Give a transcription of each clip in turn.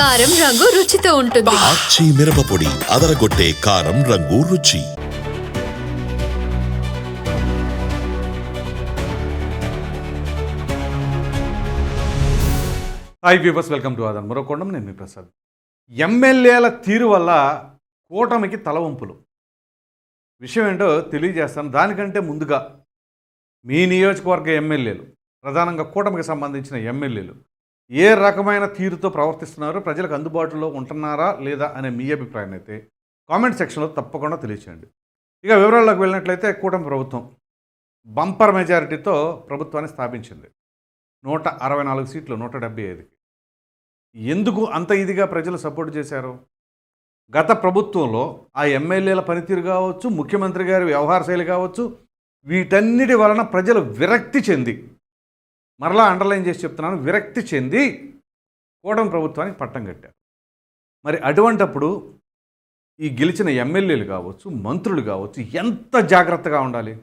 కారం రంగు రుచితో ఉంటుంది. ఆచి మిరపపొడి అదరగొట్టే కారం రంగు రుచి. హాయ్ వ్యూవర్స్ వెల్కమ్ టు ఆదన్ మరోకొండం నేను మీ ప్రసాద్. ఎమ్మెల్యేల తీరు వల్ల కూటమికి తలవంపులు విషయం ఏంటో తెలియజేస్తాను. దానికంటే ముందుగా మీ నియోజకవర్గ ఎమ్మెల్యేలు ప్రధానంగా కూటమికి సంబంధించిన ఎమ్మెల్యేలు ఏ రకమైన తీరుతో ప్రవర్తిస్తున్నారు ప్రజలకు అందుబాటులో ఉంటున్నారా లేదా అనే మీ అభిప్రాయం అయితే కామెంట్ సెక్షన్లో తప్పకుండా తెలియచేయండి. ఇక వివరాల్లోకి వెళ్ళినట్లయితే కూటమి ప్రభుత్వం బంపర్ మెజారిటీతో ప్రభుత్వాన్ని స్థాపించింది. నూట అరవై నాలుగు సీట్లు నూట డెబ్బై ఐదుకి. ఎందుకు అంత ఇదిగా ప్రజలు సపోర్ట్ చేశారు? గత ప్రభుత్వంలో ఆ ఎమ్మెల్యేల పనితీరు కావచ్చు ముఖ్యమంత్రి గారి వ్యవహార శైలి కావచ్చు వీటన్నిటి వలన ప్రజలు విరక్తి చెంది మరలా అండర్లైన్ చేసి చెప్తున్నాను విరక్తి చెంది కూటమి ప్రభుత్వానికి పట్టం కట్టారు. మరి అటువంటప్పుడు ఈ గెలిచిన ఎమ్మెల్యేలు కావచ్చు మంత్రులు కావచ్చు ఎంత జాగ్రత్తగా ఉండాలి?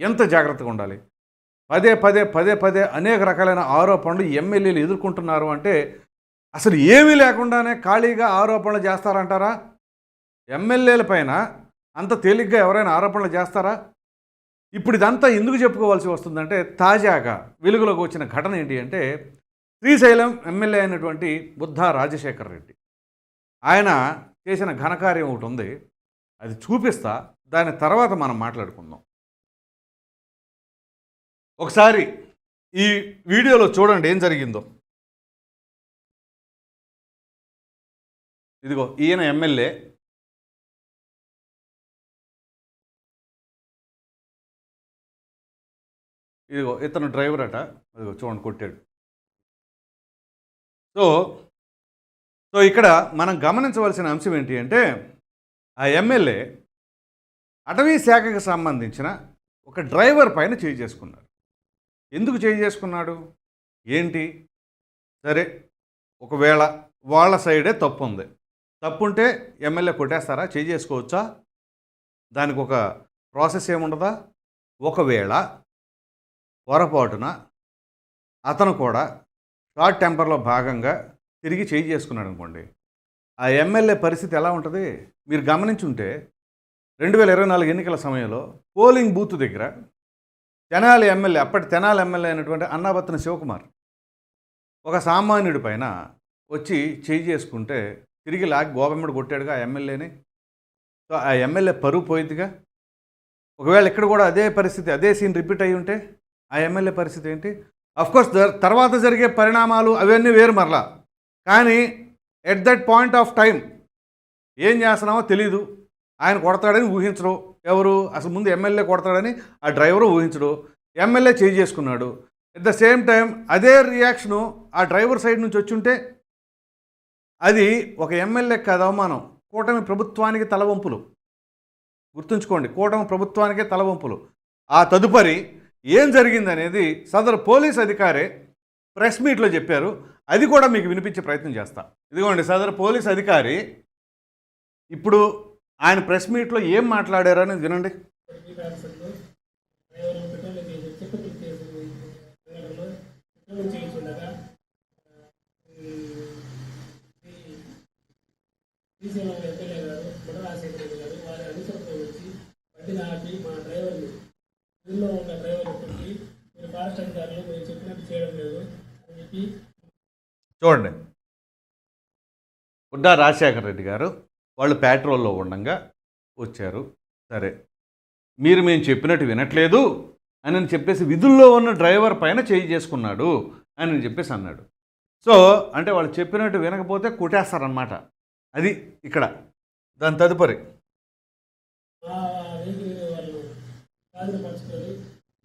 ఎంత జాగ్రత్తగా ఉండాలి? పదే పదే పదే పదే అనేక రకాలైన ఆరోపణలు ఎమ్మెల్యేలు ఎదుర్కొంటున్నారు అంటే అసలు ఏమీ లేకుండానే ఖాళీగా ఆరోపణలు చేస్తారంటారా? ఎమ్మెల్యేల పైన అంత తేలిగ్గా ఎవరైనా ఆరోపణలు చేస్తారా? ఇప్పుడు ఇదంతా ఎందుకు చెప్పుకోవాల్సి వస్తుందంటే తాజాగా వెలుగులోకి వచ్చిన ఘటన ఏంటి అంటే శ్రీశైలం ఎమ్మెల్యే అయినటువంటి బుద్ధా రాజశేఖర్ రెడ్డి. ఆయన చేసిన ఘనకార్యం ఒకటి ఉంది. అది చూపిస్తా. దాని తర్వాత మనం మాట్లాడుకుందాం. ఒకసారి ఈ వీడియోలో చూడండి ఏం జరిగిందో. ఇదిగో ఈయన ఎమ్మెల్యే ఇదిగో ఇతను డ్రైవర్ అట అదిగో చూడండి కొట్టాడు. సో సో ఇక్కడ మనం గమనించవలసిన అంశం ఏంటి అంటే ఆ ఎమ్మెల్యే అటవీ శాఖకు సంబంధించిన ఒక డ్రైవర్ పైన చేయి చేసుకున్నాడు. ఎందుకు చేయి చేసుకున్నాడు? ఏంటి? సరే ఒకవేళ వాళ్ళ సైడే తప్పు ఉంది తప్పు ఉంటే ఎమ్మెల్యే కొట్టేస్తారా? చేయి చేసుకోవచ్చా? దానికి ఒక ప్రాసెస్ ఏముండదా? ఒకవేళ పొరపాటున అతను కూడా షార్ట్ టెంపర్లో భాగంగా తిరిగి చేయి చేసుకున్నాడు అనుకోండి. ఆ ఎమ్మెల్యే పరిస్థితి ఎలా ఉంటుంది? మీరు గమనించుంటే రెండు వేల ఇరవై నాలుగు ఎన్నికల సమయంలో పోలింగ్ బూత్ దగ్గర తెనాలి ఎమ్మెల్యే అప్పటి తెనాలి ఎమ్మెల్యే అయినటువంటి అన్నాబత్తిన శివకుమార్ ఒక సామాన్యుడి పైన వచ్చి చేయి చేసుకుంటే తిరిగి లాగి గోబెమ్మడి కొట్టాడుగా ఆ ఎమ్మెల్యేని. సో ఆ ఎమ్మెల్యే పరువు పోయిందిగా ఒకవేళ ఇక్కడ కూడా అదే పరిస్థితి అదే సీన్ రిపీట్ అయి ఉంటే ఆ ఎమ్మెల్యే పరిస్థితి ఏంటి? అఫ్కోర్స్ తర్వాత జరిగే పరిణామాలు అవన్నీ వేరు మరలా. కానీ at that point of time ఏం చేస్తున్నామో తెలీదు. ఆయన కొడతాడని ఊహించడు. ఎవరు? అసలు ముందు ఎమ్మెల్యే కొడతాడని ఆ డ్రైవరు ఊహించడు. ఎమ్మెల్యే చేంజ్ చేసుకున్నాడు. ఎట్ ద సేమ్ టైం అదే రియాక్షను ఆ డ్రైవర్ సైడ్ నుంచి వచ్చి ఉంటే అది ఒక ఎమ్మెల్యే కాదు అవమానం. కూటమి ప్రభుత్వానికి తలవంపులు. గుర్తుంచుకోండి కూటమి ప్రభుత్వానికే తలవంపులు. ఆ తదుపరి ఏం జరిగింది అనేది సదరు పోలీస్ అధికారే ప్రెస్ మీట్లో చెప్పారు అది కూడా మీకు వినిపించే ప్రయత్నం చేస్తా ఇదిగోండి సదరు పోలీస్ అధికారి ఇప్పుడు ఆయన ప్రెస్ మీట్లో ఏం మాట్లాడారు అనేది వినండి డ్రైవర్ పెట్రోల్ కేసు చెక్కులు కేసు సంఘటనలో పెట్రోల్ చేయించుండగా శ్రీశైలం ఎమ్మెల్యే గారు బుడరాజశేఖర రెడ్డి గారు వారి అనుసరంతో వచ్చి బండిని ఆపి మా డ్రైవర్ని ఊళ్ళో ఉన్న డ్రైవర్ని కొట్టి మీరు ఫారెస్ట్ అధికారులు మీరు చెప్పినట్టు చేయడం లేదు అని చెప్పి చూడండి. ఉన్నా రాజశేఖర రెడ్డి గారు వాళ్ళు ప్యాట్రోల్లో ఉండగా వచ్చారు. సరే మీరు మేము చెప్పినట్టు వినట్లేదు అని చెప్పేసి విధుల్లో ఉన్న డ్రైవర్ పైన చేయి చేసుకున్నాడు అని చెప్పేసి అన్నాడు. సో అంటే వాళ్ళు చెప్పినట్టు వినకపోతే కొట్టేస్తారనమాట అది ఇక్కడ దాని తదుపరి.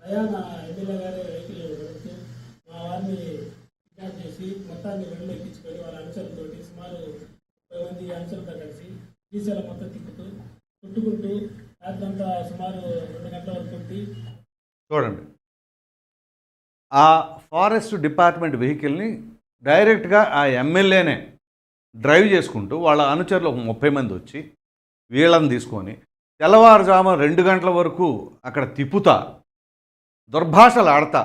ప్రయాణ ఎమ్మెల్యే గారి వెహికల్ మా వారిని చేసి మొత్తాన్ని వెళ్ళు ఎక్కించుకొని వాళ్ళ అంశాలతోటి సుమారు ముప్పై మంది అంశాలతో కలిసి శ్రీశైలం మొత్తం తిప్పుతూ చుట్టుకుంటూ రాత్రంతా సుమారు రెండు గంటల వరకు చూడండి. ఆ ఫారెస్ట్ డిపార్ట్మెంట్ వెహికల్ని డైరెక్ట్గా ఆ ఎమ్మెల్యేనే డ్రైవ్ చేసుకుంటూ వాళ్ళ అనుచరులు ఒక ముప్పై మంది వచ్చి వీళ్ళని తీసుకొని తెల్లవారుజామున రెండు గంటల వరకు అక్కడ తిప్పుతా దుర్భాషలు ఆడతా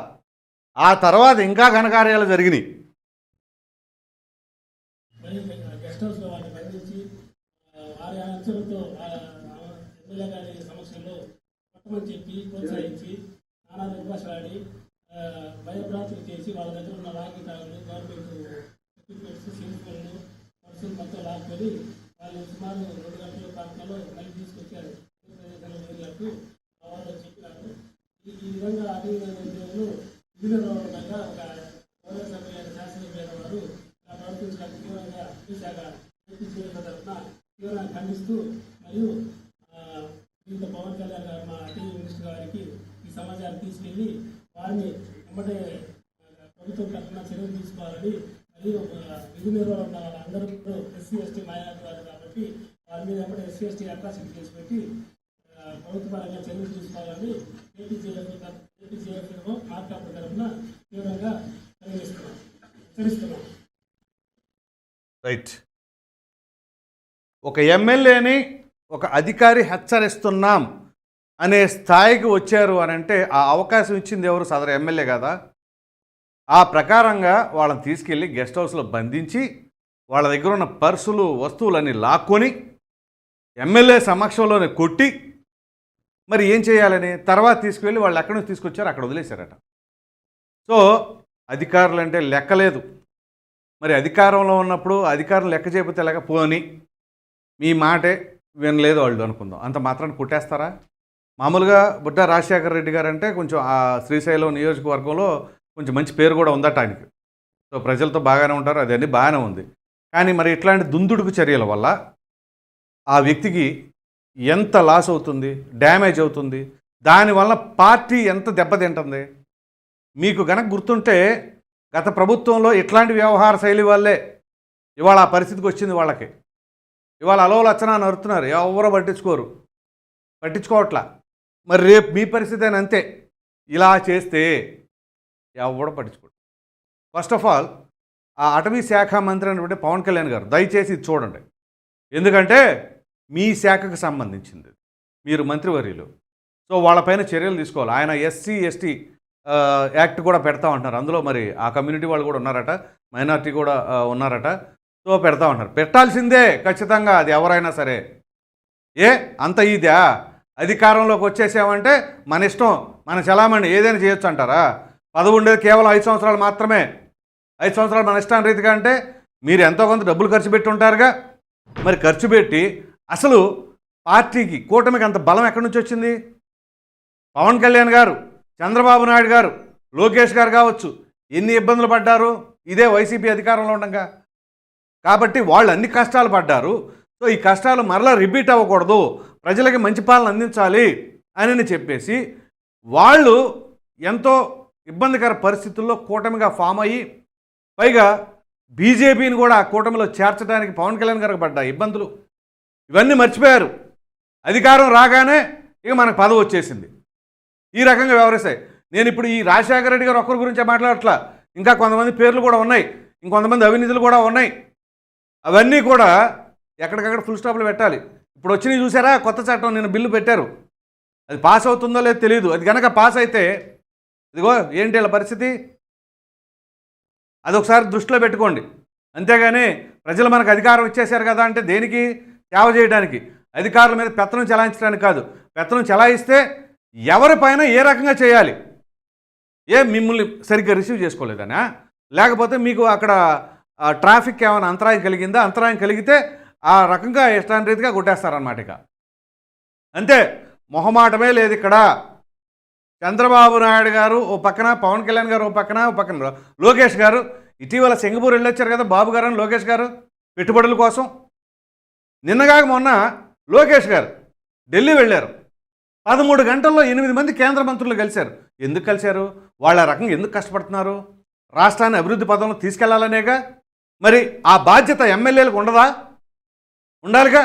ఆ తర్వాత ఇంకా ఘనకార్యాలు జరిగినాయి గెస్ట్ హౌస్లో బంధించి ఆ, చెప్పి ప్రోత్సహించి భయభ్రాంతులు చేసి వాళ్ళ దగ్గర ఉన్న రాగితాలు గవర్నమెంట్ సర్టిఫికేట్స్ సీల్ఫోన్లు పర్సులు మొత్తం లాక్కొని వాళ్ళు సుమారు రెండు గంటల ప్రాంతంలో మళ్ళీ తీసుకొచ్చారు ఏరియాకు వాళ్ళు చెప్పినారు ఈ ఈ విధంగా అన్ని ఉద్యోగులు వివిధ ఉండగా ఒక గౌరవ సభ్యులైన శాసనసభ్యులైన వారు ఇలా ప్రవర్తించడానికి తీవ్రంగా విశాఖ ఏపీసీఎల్ తరఫున తీవ్రంగా ఖండిస్తూ మరియు ఆ, ఇంత పవన్ కళ్యాణ్ గారు మా టీవీ మినిస్టర్ గారికి ఈ సమాచారం తీసుకెళ్ళి వారిని వెంబడే ప్రభుత్వం తరఫున చర్యలు తీసుకోవాలని మరియు ఒక విధి నిర్వహణ ఉన్న ఎస్సీ ఎస్టీ మైనార్టీ కాబట్టి వారి మీద వెంబడే ఎస్సీ ఎస్టీ అట్రాసిటీ చేసి పెట్టి ఆ, ప్రభుత్వ పరంగా చర్యలు తీసుకోవాలని ఏపీజేఎఫ్ ఏపీజేఎఫ్ మార్కాపు తరఫున తీవ్రంగా నిర్వహిస్తున్నాం హెచ్చరిస్తున్నాం. రైట్. ఒక ఎమ్మెల్యేని ఒక అధికారి హెచ్చరిస్తున్నాం అనే స్థాయికి వచ్చారు అని అంటే ఆ అవకాశం ఇచ్చింది ఎవరు? సదరు ఎమ్మెల్యే కదా. ఆ ప్రకారంగా వాళ్ళని తీసుకెళ్ళి గెస్ట్ హౌస్లో బంధించి వాళ్ళ దగ్గర ఉన్న పర్సులు వస్తువులన్నీ లాక్కొని ఎమ్మెల్యే సమక్షంలోనే కొట్టి మరి ఏం చేయాలని? తర్వాత తీసుకువెళ్ళి వాళ్ళు ఎక్కడి నుంచి తీసుకొచ్చారో అక్కడ వదిలేశారట. సో అధికారులు అంటే లెక్కలేదు. మరి అధికారంలో ఉన్నప్పుడు అధికారం లెక్క చేయకపోతే ఎలాగ పోని? మీ మాటే వినలేదు వాళ్ళు అనుకుందాం. అంత మాత్రాన్ని కొట్టేస్తారా? మామూలుగా బుడ్డ రాజశేఖర రెడ్డి గారు అంటే కొంచెం ఆ శ్రీశైలం నియోజకవర్గంలో కొంచెం మంచి పేరు కూడా ఉందట ఆయనకి. సో ప్రజలతో బాగానే ఉంటారు అదన్నీ బాగానే ఉంది. కానీ మరి ఇట్లాంటి దుందుడుకు చర్యల వల్ల ఆ వ్యక్తికి ఎంత లాస్ అవుతుంది డ్యామేజ్ అవుతుంది దానివల్ల పార్టీ ఎంత దెబ్బతింటుంది మీకు గనక గుర్తుంటే గత ప్రభుత్వంలో ఇట్లాంటి వ్యవహార శైలి వల్లే ఇవాళ ఆ పరిస్థితికి వచ్చింది వాళ్ళకి. ఇవాళ అలో అచ్చనా నరుతున్నారు ఎవరో పట్టించుకోరు. పట్టించుకోవట్లా. మరి రేపు మీ పరిస్థితి అని అంతే. ఇలా చేస్తే ఎవడో పట్టించుకోడు ఫస్ట్ ఆఫ్ ఆల్ ఆ అటవీ శాఖ మంత్రి అనేటువంటి పవన్ కళ్యాణ్ గారు దయచేసి ఇది చూడండి. ఎందుకంటే మీ శాఖకు సంబంధించింది. మీరు మంత్రివర్యులు. సో వాళ్ళపైన చర్యలు తీసుకోవాలి. ఆయన ఎస్సీ ఎస్టీ యాక్ట్ కూడా పెడతా ఉంటున్నారు. అందులో మరి ఆ కమ్యూనిటీ వాళ్ళు కూడా ఉన్నారట. మైనార్టీ కూడా ఉన్నారట. సో పెడతా ఉంటారు పెట్టాల్సిందే ఖచ్చితంగా అది ఎవరైనా సరే. ఏ? అంత ఇదా? అధికారంలోకి వచ్చేసామంటే మన ఇష్టం మన చలామణి ఏదైనా చేయొచ్చు అంటారా? పదవి ఉండేది కేవలం ఐదు సంవత్సరాలు మాత్రమే. ఐదు సంవత్సరాలు మన ఇష్టాన్ని రీతిగా అంటే మీరు ఎంతో కొంత డబ్బులు ఖర్చు పెట్టి ఉంటారుగా. మరి ఖర్చు పెట్టి అసలు పార్టీకి కూటమికి అంత బలం ఎక్కడి నుంచి వచ్చింది? పవన్ కళ్యాణ్ గారు చంద్రబాబు నాయుడు గారు లోకేష్ గారు కావచ్చు ఎన్ని ఇబ్బందులు పడ్డారు? ఇదే వైసీపీ అధికారంలో ఉండగా. కాబట్టి వాళ్ళు అన్ని కష్టాలు పడ్డారు. సో ఈ కష్టాలు మరలా రిపీట్ అవ్వకూడదు. ప్రజలకి మంచి పాలన అందించాలి అని చెప్పేసి వాళ్ళు ఎంతో ఇబ్బందికర పరిస్థితుల్లో కూటమిగా ఫామ్ అయ్యి పైగా బీజేపీని కూడా ఆ కూటమిలో చేర్చడానికి పవన్ కళ్యాణ్ గారికి పడ్డ ఇబ్బందులు. ఇవన్నీ మర్చిపోయారు. అధికారం రాగానే ఇక మనకు పదవి వచ్చేసింది. ఈ రకంగా వ్యవహరిస్తాయి. నేను ఇప్పుడు ఈ రాజశేఖర రెడ్డి గారు ఒక్కరి గురించే మాట్లాడట్లా. ఇంకా కొంతమంది పేర్లు కూడా ఉన్నాయి. ఇంకొంతమంది అవినీతులు కూడా ఉన్నాయి. అవన్నీ కూడా ఎక్కడికక్కడ ఫుల్ స్టాప్లు పెట్టాలి. ఇప్పుడు వచ్చినవి చూసారా? కొత్త చట్టం నేను బిల్లు పెట్టారు. అది పాస్ అవుతుందో లేదో తెలియదు అది కనుక పాస్ అయితే ఇదిగో ఏంటి వీళ్ళ పరిస్థితి? అది ఒకసారి దృష్టిలో పెట్టుకోండి. అంతేగాని ప్రజలు మనకు అధికారం ఇచ్చేశారు కదా అంటే దేనికి? సేవ చేయడానికి. అధికారుల మీద పెత్తనం చెలాయించడానికి కాదు. పెత్తనం చెలాయిస్తే ఎవరిపైన ఏ రకంగా చేయాలి? ఏ మిమ్మల్ని సరిగ్గా రిసీవ్ చేసుకోలేదనా? లేకపోతే మీకు అక్కడ ట్రాఫిక్ ఏమైనా అంతరాయం కలిగిందా? అంతరాయం కలిగితే ఆ రకంగా ఇష్టాన్ని రీతిగా కొట్టేస్తారనమాట ఇక. అంతే మొహమాటమే లేదు ఇక్కడ. చంద్రబాబు నాయుడు గారు ఓ పక్కన పవన్ కళ్యాణ్ గారు ఓ పక్కన ఓ పక్కన లోకేష్ గారు ఇటీవల సింగపూర్ వెళ్ళొచ్చారు కదా బాబు గారు అని లోకేష్ గారు పెట్టుబడుల కోసం. నిన్నగాక మొన్న లోకేష్ గారు ఢిల్లీ వెళ్ళారు. పదమూడు గంటల్లో ఎనిమిది మంది కేంద్ర మంత్రులు కలిశారు. ఎందుకు కలిశారు? వాళ్ళ రకంగా ఎందుకు కష్టపడుతున్నారు? రాష్ట్రాన్ని అభివృద్ధి పదంలో తీసుకెళ్ళాలనేగా మరి ఆ బాధ్యత ఎమ్మెల్యేలకు ఉండదా? ఉండాలిగా.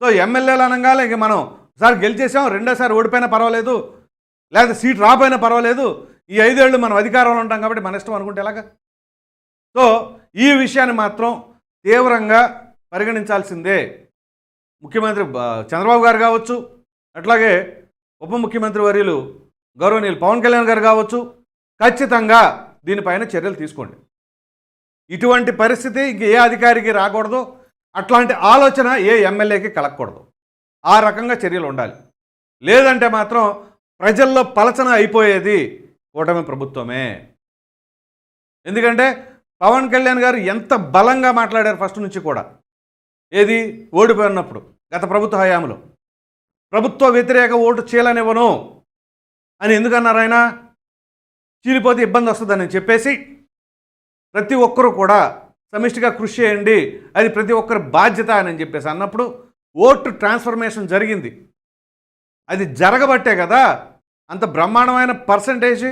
సో ఎమ్మెల్యేలు అనగానే ఇంక మనం ఒకసారి గెలిచేసాం రెండోసారి ఓడిపోయినా పర్వాలేదు లేకపోతే సీట్ రాపోయినా పర్వాలేదు ఈ ఐదేళ్ళు మనం అధికారంలో ఉంటాం కాబట్టి మన ఇష్టం అనుకుంటే ఎలాగా? సో ఈ విషయాన్ని మాత్రం తీవ్రంగా పరిగణించాల్సిందే. ముఖ్యమంత్రి చంద్రబాబు గారు కావచ్చు అట్లాగే ఉప ముఖ్యమంత్రి వర్యులు గౌరవనీయులు పవన్ కళ్యాణ్ గారు కావచ్చు ఖచ్చితంగా దీనిపైన చర్యలు తీసుకోండి. ఇటువంటి పరిస్థితి ఇంక ఏ అధికారికి రాకూడదు? అట్లాంటి ఆలోచన ఏ ఎమ్మెల్యేకి కలగకూడదు. ఆ రకంగా చర్యలు ఉండాలి. లేదంటే మాత్రం ప్రజల్లో పలచన అయిపోయేది కూటమి ప్రభుత్వమే. ఎందుకంటే పవన్ కళ్యాణ్ గారు ఎంత బలంగా మాట్లాడారు ఫస్ట్ నుంచి కూడా. ఏది? ఓడిపోయినప్పుడు గత ప్రభుత్వ హయాంలో. ప్రభుత్వ వ్యతిరేక ఓటు చీలనివ్వను అని ఎందుకన్నారు ఆయన? చీలిపోతే ఇబ్బంది వస్తుందని చెప్పేసి ప్రతి ఒక్కరూ కూడా సమిష్టిగా కృషి చేయండి. అది ప్రతి ఒక్కరి బాధ్యత అని చెప్పేసి అన్నప్పుడు ఓటు ట్రాన్స్ఫర్మేషన్ జరిగింది. అది జరగబట్టే కదా అంత బ్రహ్మాండమైన పర్సంటేజ్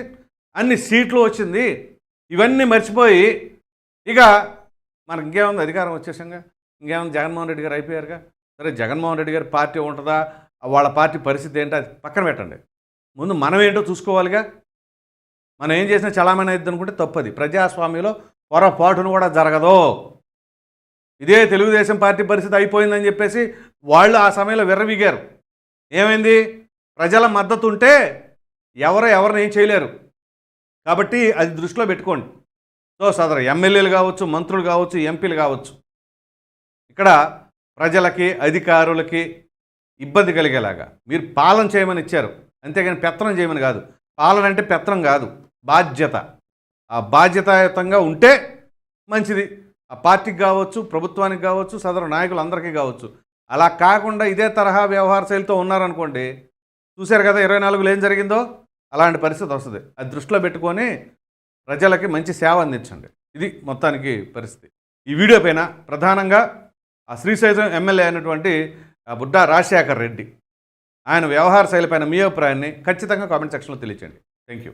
అన్ని సీట్లు వచ్చింది. ఇవన్నీ మర్చిపోయి ఇక మనకి ఇంకేముంది? అధికారం వచ్చేసంగా. ఇంకేముంది? జగన్మోహన్ రెడ్డి గారు అయిపోయారుగా. సరే జగన్మోహన్ రెడ్డి గారి పార్టీ ఉంటుందా? వాళ్ళ పార్టీ పరిస్థితి ఏంటో? అది పక్కన పెట్టండి. ముందు మనం ఏంటో చూసుకోవాలిగా. మనం ఏం చేసినా చలామణి అవుతుంది అనుకుంటే తప్పది. ప్రజాస్వామ్యంలో పొరపాటును కూడా జరగదు. ఇదే తెలుగుదేశం పార్టీ పరిస్థితి అయిపోయిందని చెప్పేసి వాళ్ళు ఆ సమయంలో విర్రవీగారు. ఏమైంది? ప్రజల మద్దతు ఉంటే ఎవరు ఎవరిని ఏం చేయలేరు. కాబట్టి అది దృష్టిలో పెట్టుకోండి. సో సదరు ఎమ్మెల్యేలు కావచ్చు మంత్రులు కావచ్చు ఎంపీలు కావచ్చు. ఇక్కడ ప్రజలకి అధికారులకి ఇబ్బంది కలిగేలాగా మీరు పాలన చేయమని ఇచ్చారు. అంతేగాని పెత్తనం చేయమని కాదు. పాలన అంటే పెత్తనం కాదు. బాధ్యత. ఆ బాధ్యతాయుతంగా ఉంటే మంచిది. ఆ పార్టీకి కావచ్చు ప్రభుత్వానికి కావచ్చు సదరు నాయకులందరికీ కావచ్చు. అలా కాకుండా ఇదే తరహా వ్యవహార శైలితో ఉన్నారనుకోండి చూశారు కదా ఇరవై నాలుగులో ఏం జరిగిందో? అలాంటి పరిస్థితి వస్తుంది. అది దృష్టిలో పెట్టుకొని ప్రజలకి మంచి సేవ అందించండి. ఇది మొత్తానికి పరిస్థితి. ఈ వీడియో పైన ప్రధానంగా ఆ శ్రీశైలం ఎమ్మెల్యే అయినటువంటి బుడ్డా రాజశేఖర్ రెడ్డి ఆయన వ్యవహార శైలి పైన మీ అభిప్రాయాన్ని ఖచ్చితంగా కామెంట్ సెక్షన్లో తెలియచేయండి. Thank you